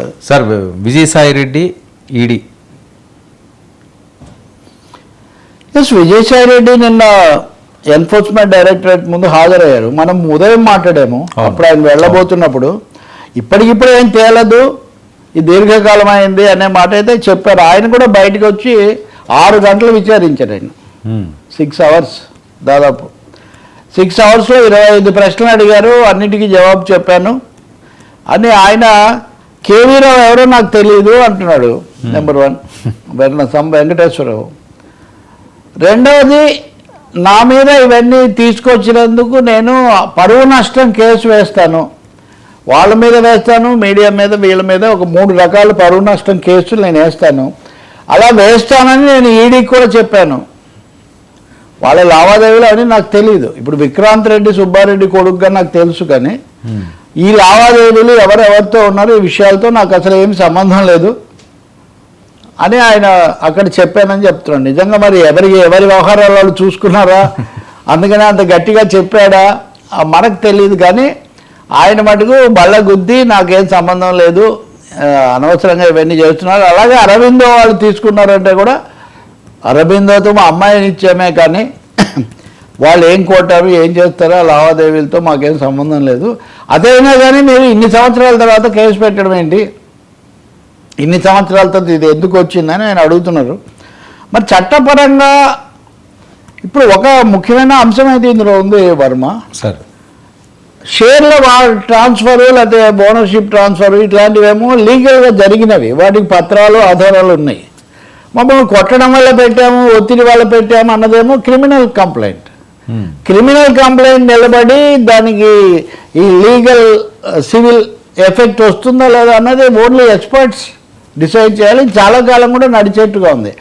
Sir Vijayasai Reddy ED. Yes Vijayasai Reddy నిన్న enforcement directorate ముందు హాజరయ్యారు. మనం ఉదయం మాట్లాడాము. అప్పుడు ఆయన వెళ్ళబోతున్నప్పుడు ఇప్పటికిప్పుడు ఏం తేలదు ఇది దీర్ఘకాలం అయింది అనే మాట అయితే చెప్పారు. ఆయన కూడా బయటకు వచ్చి ఆరు గంటలు విచారించారు ఆయన. సిక్స్ అవర్స్ దాదాపు. సిక్స్ అవర్స్లో ఇరవై ఐదు ప్రశ్నలు అడిగారు. అన్నిటికీ జవాబు చెప్పాను. అని ఆయన కేవీరావు ఎవరో నాకు తెలియదు అంటున్నాడు నెంబర్ వన్ వెన్న సం వెంకటేశ్వరరావు. రెండవది నా మీద ఇవన్నీ తీసుకొచ్చినందుకు నేను పరువు నష్టం కేసు వేస్తాను. వాళ్ళ మీద వేస్తాను మీడియా మీద వీళ్ళ మీద ఒక మూడు రకాల పరువు నష్టం కేసులు నేను వేస్తాను. అలా వేస్తానని నేను ఈడీకి కూడా చెప్పాను. వాళ్ళ లావాదేవీలు అని నాకు తెలియదు ఇప్పుడు విక్రాంత్ రెడ్డి సుబ్బారెడ్డి కొడుకుగా నాకు తెలుసు కానీ ఈ లావాదేవీలు ఎవరెవరితో ఉన్నారో ఈ విషయాలతో నాకు అసలు ఏమి సంబంధం లేదు అని ఆయన అక్కడ చెప్పానని చెప్తున్నాడు. నిజంగా మరి ఎవరికి ఎవరి వ్యవహారాలు వాళ్ళు చూసుకున్నారా? అందుకనే అంత గట్టిగా చెప్పాడా? మనకు తెలియదు కానీ ఆయన మటుకు బళ్ళ గుద్ది నాకేం సంబంధం లేదు అనవసరంగా ఇవన్నీ చేస్తున్నారు. అలాగే అరవిందో వాళ్ళు తీసుకున్నారంటే కూడా అరబిందోతో మా అమ్మాయిని ఇచ్చామే కానీ వాళ్ళు ఏం కొట్టారు ఏం చేస్తారో ఆ లావాదేవీలతో మాకేం సంబంధం లేదు. అదైనా కానీ మీరు ఇన్ని సంవత్సరాల తర్వాత కేసు పెట్టడం ఏంటి? ఇన్ని సంవత్సరాల తర్వాత ఇది ఎందుకు వచ్చిందని ఆయన అడుగుతున్నారు. మరి చట్టపరంగా ఇప్పుడు ఒక ముఖ్యమైన అంశం అయితే ఇందులో ఉంది వర్మ. సార్. షేర్ల వా- ట్రాన్స్ఫర్ లేకపోతే ఓనర్షిప్ ట్రాన్స్ఫర్ ఇట్లాంటివేమో లీగల్గా జరిగినవి. వాటికి పత్రాలు ఆధారాలు ఉన్నాయి. మమ్మల్ని కొట్టడం వల్ల పెట్టాము ఒత్తిడి వల్ల పెట్టాము అన్నదేమో క్రిమినల్ కంప్లైంట్. క్రిమినల్ కంప్లైంట్ నిలబడి దానికి ఈ లీగల్ సివిల్ ఎఫెక్ట్ వస్తుందా లేదా అన్నది ఓన్లీ ఎక్స్పర్ట్స్ డిసైడ్ చేయాలి. చాలా కాలం కూడా నడిచేట్టుగా ఉంది.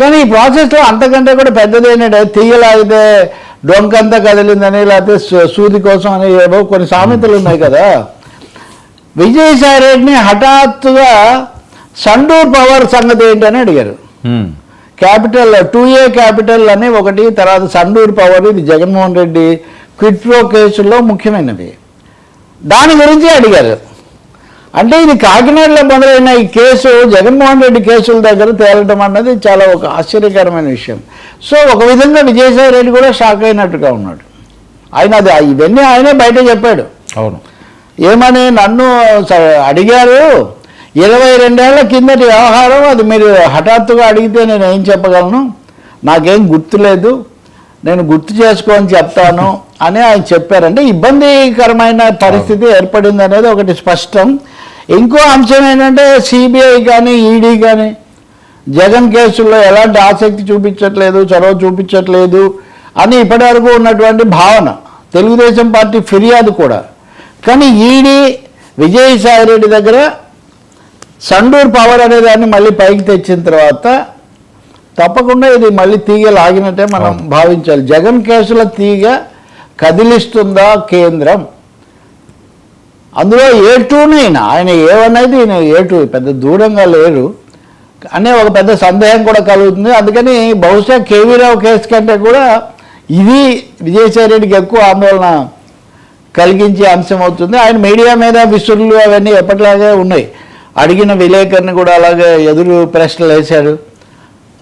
కానీ ఈ ప్రాసెస్లో అంతకంటే కూడా పెద్దదేనే తీయలాగితే డొంకంతా కదిలిందని లేకపోతే సూది కోసం అని ఏవో కొన్ని సామెతలు ఉన్నాయి కదా. విజయసాయి రెడ్డిని హఠాత్తుగా సండూర్ పవర్ సంగతి ఏంటని అడిగారు. క్యాపిటల్ టూ ఏ క్యాపిటల్ అని ఒకటి తర్వాత సండూర్ పవర్ ఇది జగన్మోహన్ రెడ్డి క్విట్ ప్రో కేసుల్లో ముఖ్యమైనది. దాని గురించి అడిగారు. అంటే ఇది కాకినాడలో మొదలైన ఈ కేసు జగన్మోహన్ రెడ్డి కేసుల దగ్గర తేలటం అన్నది చాలా ఒక ఆశ్చర్యకరమైన విషయం. సో ఒక విధంగా విజయసాయి రెడ్డి కూడా షాక్ అయినట్టుగా ఉన్నాడు. ఆయన అది ఇవన్నీ ఆయనే బయట చెప్పాడు. అవును. ఏమని నన్ను అడిగారు ఇరవై రెండేళ్ళ కిందటి వ్యవహారం అది మీరు హఠాత్తుగా అడిగితే నేను ఏం చెప్పగలను? నాకేం గుర్తులేదు. నేను గుర్తు చేసుకొని చెప్తాను అని ఆయన చెప్పారంటే ఇబ్బందికరమైన పరిస్థితి ఏర్పడింది అనేది ఒకటి స్పష్టం. ఇంకో అంశం ఏంటంటే సిబిఐ కానీ ఈడీ కానీ జగన్ కేసుల్లో ఎలాంటి ఆసక్తి చూపించట్లేదు చొరవ చూపించట్లేదు అని ఇప్పటివరకు ఉన్నటువంటి భావన. తెలుగుదేశం పార్టీ ఫిర్యాదు కూడా. కానీ ఈడీ విజయసాయి రెడ్డి దగ్గర సండూర్ పవర్ అనే దాన్ని మళ్ళీ పైకి తెచ్చిన తర్వాత తప్పకుండా ఇది మళ్ళీ తీగ లాగినట్టే మనం భావించాలి. జగన్ కేసుల తీగ కదిలిస్తుందా కేంద్రం? అందులో ఏ టూనైనా ఆయన ఏమనేది ఈయన ఏ టూ పెద్ద దూరంగా లేరు అనే ఒక పెద్ద సందేహం కూడా కలుగుతుంది. అందుకని బహుశా కేవీరావు కేసు కంటే కూడా ఇది విజయసాయి రెడ్డికి ఎక్కువ ఆందోళన కలిగించే అంశం అవుతుంది. ఆయన మీడియా మీద విసురులు అవన్నీ ఎప్పటిలాగే ఉన్నాయి. అడిగిన విలేకరిని కూడా అలాగే ఎదురు ప్రశ్నలు వేశారు.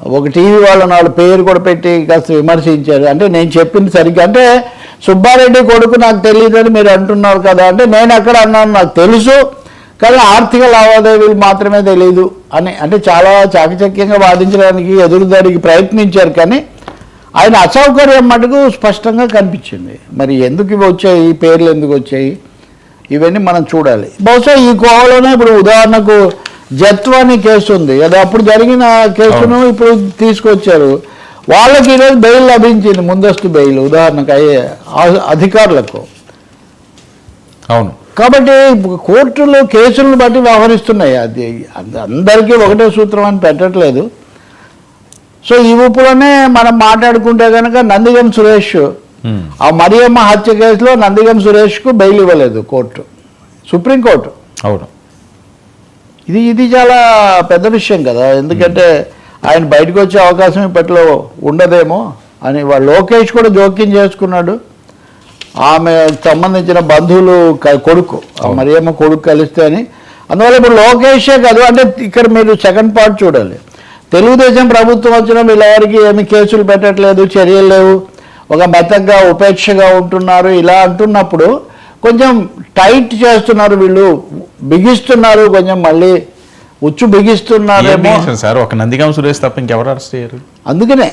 ఒక టీవీ వాళ్ళ నాలుగు పేరు కూడా పెట్టి కాస్త విమర్శించారు. అంటే నేను చెప్పింది సరిగ్గా. అంటే సుబ్బారెడ్డి కొడుకు నాకు తెలియదని మీరు అంటున్నారు కదా. అంటే నేను ఎక్కడ అన్నాను నాకు తెలుసు కానీ ఆర్థిక లావాదేవీలు మాత్రమే తెలియదు అని. అంటే చాలా చాకచక్యంగా వాదించడానికి ఎదురుదాడికి ప్రయత్నించారు కానీ ఆయన అసౌకర్యం మటుకు స్పష్టంగా కనిపించింది. మరి ఎందుకు ఇవి వచ్చాయి? పేర్లు ఎందుకు వచ్చాయి? ఇవన్నీ మనం చూడాలి. బహుశా ఈ కోవలోనే ఇప్పుడు ఉదాహరణకు జత్వాని కేసు ఉంది. అది అప్పుడు జరిగిన కేసును ఇప్పుడు తీసుకొచ్చారు. వాళ్ళకి ఈరోజు బెయిల్ లభించింది ముందస్తు బెయిల్ ఉదాహరణకు అయ్యే అధికారులకు. అవును. కాబట్టి కోర్టులు కేసులను బట్టి వ్యవహరిస్తున్నాయి. అది అంద- అందరికీ ఒకటే సూత్రం అని పెట్టట్లేదు. సో ఈ ఊపులోనే మనం మాట్లాడుకుంటే కనుక నందిగం సురేష్. ఆ మరియమ్మ హత్య కేసులో నందిగం సురేష్కు బెయిల్ ఇవ్వలేదు కోర్టు సుప్రీంకోర్టు. అవును. ఇది ఇది చాలా పెద్ద విషయం కదా. ఎందుకంటే ఆయన బయటకు వచ్చే అవకాశం ఇప్పట్లో ఉండదేమో అని లోకేష్ కూడా జోక్యం చేసుకున్నాడు. ఆమె సంబంధించిన బంధువులు కొడుకు ఆ మరియమ్మ కొడుకు కలిస్తే అని. అందువల్ల ఇప్పుడు లోకేషే కాదు అంటే ఇక్కడ మీరు సెకండ్ పార్ట్ చూడాలి. తెలుగుదేశం ప్రభుత్వం వచ్చిన వీళ్ళెవరికి ఏమి కేసులు పెట్టట్లేదు చర్యలు లేవు. ఒక మెత్తగా ఉపేక్షగా ఉంటున్నారు ఇలా అంటున్నప్పుడు కొంచెం టైట్ చేస్తున్నారు వీళ్ళు బిగిస్తున్నారు కొంచెం మళ్ళీ ఉచ్చు బిగిస్తున్నారేమో. చేశారు సార్? ఒక నందిగాం సురేష్ తప్ప ఇంకెవరు అరెస్ట్ చేయరు. అందుకనే.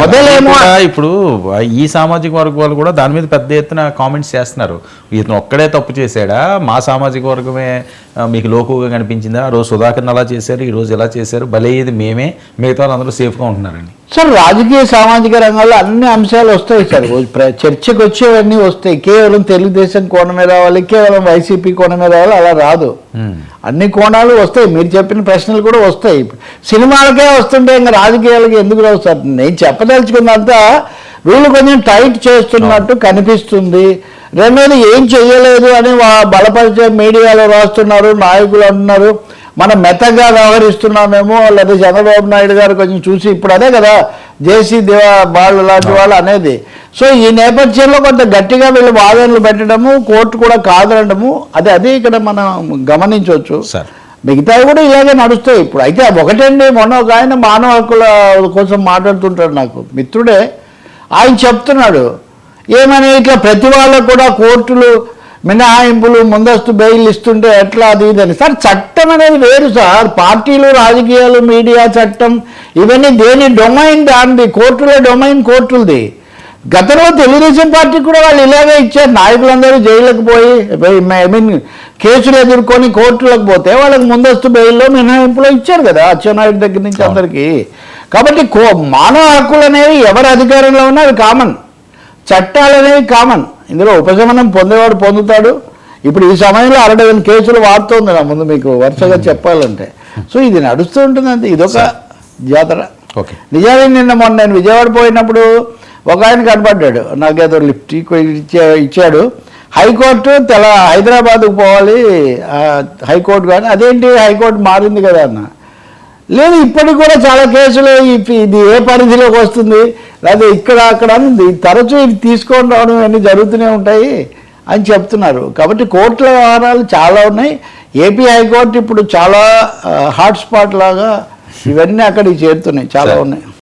మొదలేమో ఇప్పుడు ఈ సామాజిక వర్గ వాళ్ళు కూడా దాని మీద పెద్ద ఎత్తున కామెంట్స్ చేస్తున్నారు. ఇతను ఒక్కడే తప్పు చేశాడా? మా సామాజిక వర్గమే మీకు లోకుగా కనిపించిందా? ఆ రోజు సుధాకర్ని అలా చేశారు ఈ రోజు ఇలా చేశారు భలే ఇది మేమే మిగతా వాళ్ళందరూ సేఫ్గా ఉంటున్నారండి. సార్ రాజకీయ సామాజిక రంగంలో అన్ని అంశాలు వస్తాయి సార్. చర్చకు వచ్చేవన్నీ వస్తాయి. కేవలం తెలుగుదేశం కోణమే రావాలి కేవలం వైసీపీ కోణమే రావాలి అలా రాదు. అన్ని కోణాలు వస్తాయి. మీరు చెప్పిన ప్రశ్నలు కూడా వస్తాయి. సినిమాలకే వస్తుంటే ఇంకా రాజకీయాలకి ఎందుకు రావు సార్? నేను చెప్పదలుచుకున్నంతా వీళ్ళు కొంచెం టైట్ చేస్తున్నట్టు కనిపిస్తుంది. రెండోది ఏం చెయ్యలేదు అని బలపరిచే మీడియాలో రాస్తున్నారు నాయకులు అంటున్నారు. మనం మెత్తగా వ్యవహరిస్తున్నామేమో లేదా చంద్రబాబు నాయుడు గారు కొంచెం చూసి ఇప్పుడు అదే కదా జేసీ దేవా వాళ్ళు లాంటి వాళ్ళు అనేది. సో ఈ నేపథ్యంలో కొంత గట్టిగా వీళ్ళు వాదనలు పెట్టడము కోర్టు కూడా కాదనడము అది అది ఇక్కడ మనం గమనించవచ్చు. సార్. మిగతావి కూడా ఇలాగే నడుస్తాయి ఇప్పుడు. అయితే ఒకటండి మొన్న ఒక ఆయన మానవ హక్కుల కోసం మాట్లాడుతుంటాడు నాకు. మిత్రుడే ఆయన చెప్తున్నాడు ఏమని ఇట్లా ప్రతి వాళ్ళకు కూడా కోర్టులు మినహాయింపులు ముందస్తు బెయిల్ ఇస్తుంటే ఎట్లా అది ఇదని సార్ చట్టం అనేది వేరు సార్. పార్టీలు రాజకీయాలు మీడియా చట్టం ఇవన్నీ దేని డొమైన్ దానిది? కోర్టుల డొమైన్ కోర్టులది. గతంలో తెలుగుదేశం పార్టీకి కూడా వాళ్ళు ఇలాగే ఇచ్చారు. నాయకులందరూ జైలుకు పోయి ఐ మీన్ కేసులు ఎదుర్కొని కోర్టులకు పోతే వాళ్ళకి ముందస్తు బెయిల్లో మినహాయింపులో ఇచ్చారు కదా అచ్చెన్నాయుడు దగ్గర నుంచి అందరికీ. కాబట్టి కో మానవ హక్కులు అనేవి ఎవరి అధికారంలో ఉన్నా అవి కామన్. చట్టాలు అనేవి కామన్ ఇందులో ఉపశమనం పొందేవాడు పొందుతాడు. ఇప్పుడు ఈ సమయంలో అరడజన్ కేసులు వాడుతోంది నా ముందు మీకు వరుసగా చెప్పాలంటే. సో ఇది నడుస్తూ ఉంటుంది అంతే ఇదొక జాతర. ఓకే నిజానికి నిన్న మొన్న నేను విజయవాడ పోయినప్పుడు ఒక ఆయన కనపడ్డాడు. నాకేదో లిఫ్ట్ ఇచ్చా ఇచ్చాడు. హైకోర్టు తెల హైదరాబాద్కు పోవాలి. హైకోర్టు కానీ అదేంటి? హైకోర్టు మారింది కదా అన్న. లేదు ఇప్పటికి కూడా చాలా కేసులు ఇది ఏ పరిధిలోకి వస్తుంది? లేదా ఇక్కడ అక్కడ. తరచూ ఇది తీసుకొని రావడం ఇవన్నీ జరుగుతూనే ఉంటాయి అని చెప్తున్నారు. కాబట్టి కోర్టుల వ్యవహారాలు చాలా ఉన్నాయి. ఏపీ హైకోర్టు ఇప్పుడు చాలా హాట్స్పాట్ లాగా ఇవన్నీ అక్కడికి చేరుతున్నాయి. చాలా. ఉన్నాయి.